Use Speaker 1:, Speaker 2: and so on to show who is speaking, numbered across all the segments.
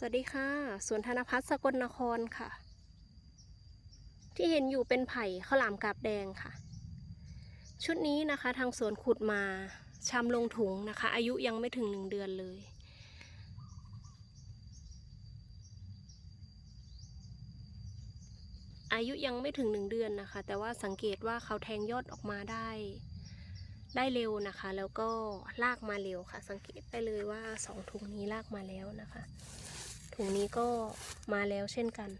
Speaker 1: สวัสดีค่ะสวนธนพัฒน์สกลนครค่ะ ที่เห็นอยู่เป็นไผ่ข้าวหลามกาบแดงค่ะ ชุดนี้นะคะทางสวนขุดมาชำลงถุงนะคะ อายุยังไม่ถึงหนึ่งเดือนเลย อายุยังไม่ถึงหนึ่งเดือนนะคะ แต่ว่าสังเกตว่าเขาแทงยอดออกมาได้ ได้เร็วนะคะ แล้วก็ลากมาเร็วค่ะ สังเกตได้เลยว่าสองถุงนี้ลากมาแล้วนะคะ ถุงนี้ก็มาแล้วเช่นกัน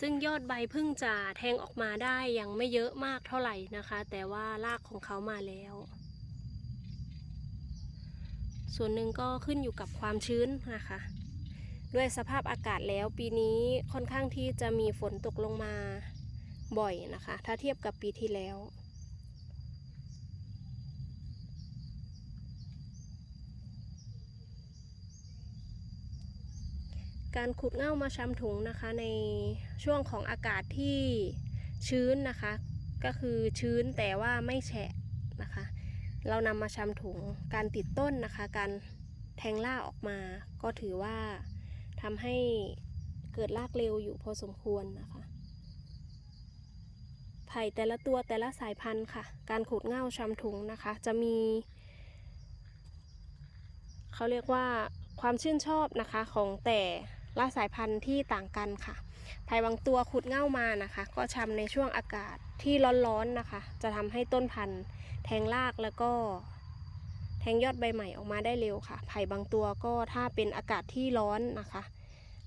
Speaker 1: ซึ่งยอดใบพิ่งจะแทงออกมาได้ยังไม่เยอะมากเท่าไหร่นะคะ แต่ว่ารากของเขามาแล้ว ส่วนหนึ่งก็ขึ้นอยู่กับความชื้นนะคะ ด้วยสภาพอากาศแล้วปีนี้ค่อนข้างที่จะมีฝนตกลงมาบ่อยนะคะ ถ้าเทียบกับปีที่แล้ว การขุดเง่ามาชำถุงนะคะ ในช่วงของอากาศที่ชื้นนะคะ ก็คือชื้นแต่ว่าไม่แฉะนะคะ เรานำมาชำถุงการติดต้นนะคะ การแทงล่าออกมา ก็ถือว่าทำให้เกิดรากเร็วอยู่พอสมควรนะคะไผ่แต่ละตัวแต่ละสายพันธุ์ค่ะ การขุดเง่าชำถุงนะคะ จะมี เขาเรียกว่าความชื่นชอบนะคะของแต่ ละสายพันธุ์ที่ต่างกันค่ะไผ่บางตัวขุดเง่ามานะคะ ก็ชำในช่วงอากาศที่ร้อนๆนะคะ จะทำให้ต้นพันธุ์แทงรากแล้วก็ แทงยอดใบใหม่ออกมาได้เร็วค่ะไผ่บางตัวก็ถ้าเป็นอากาศที่ร้อนนะคะ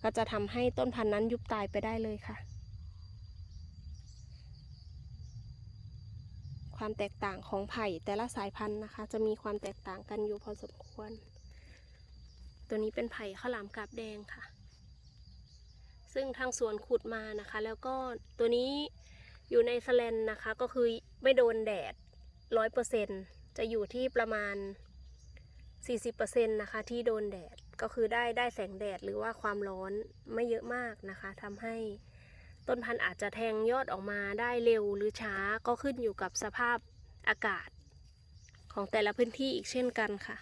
Speaker 1: ก็จะทำให้ต้นพันธุ์นั้นยุบตายไปได้เลยค่ะ ความแตกต่างของไผ่แต่ละสายพันธุ์นะคะ จะมีความแตกต่างกันอยู่พอสมควร ตัวนี้เป็นไผ่ข้าวหลามกาบแดงค่ะ ซึ่งทางสวนขุดมานะคะ แล้วก็ตัวนี้อยู่ในสแลนนะคะ ก็คือไม่โดนแดดร้อยเปอร์เซ็นจะอยู่ที่ประมาณ 40%นะคะที่โดนแดดก็คือได้ได้แสงแดดหรือว่าความร้อนไม่เยอะมากนะคะทำให้ต้นพันธุ์อาจจะแทงยอดออกมาได้เร็วหรือช้าก็ขึ้นอยู่กับสภาพอากาศของแต่ละพื้นที่อีกเช่นกันค่ะ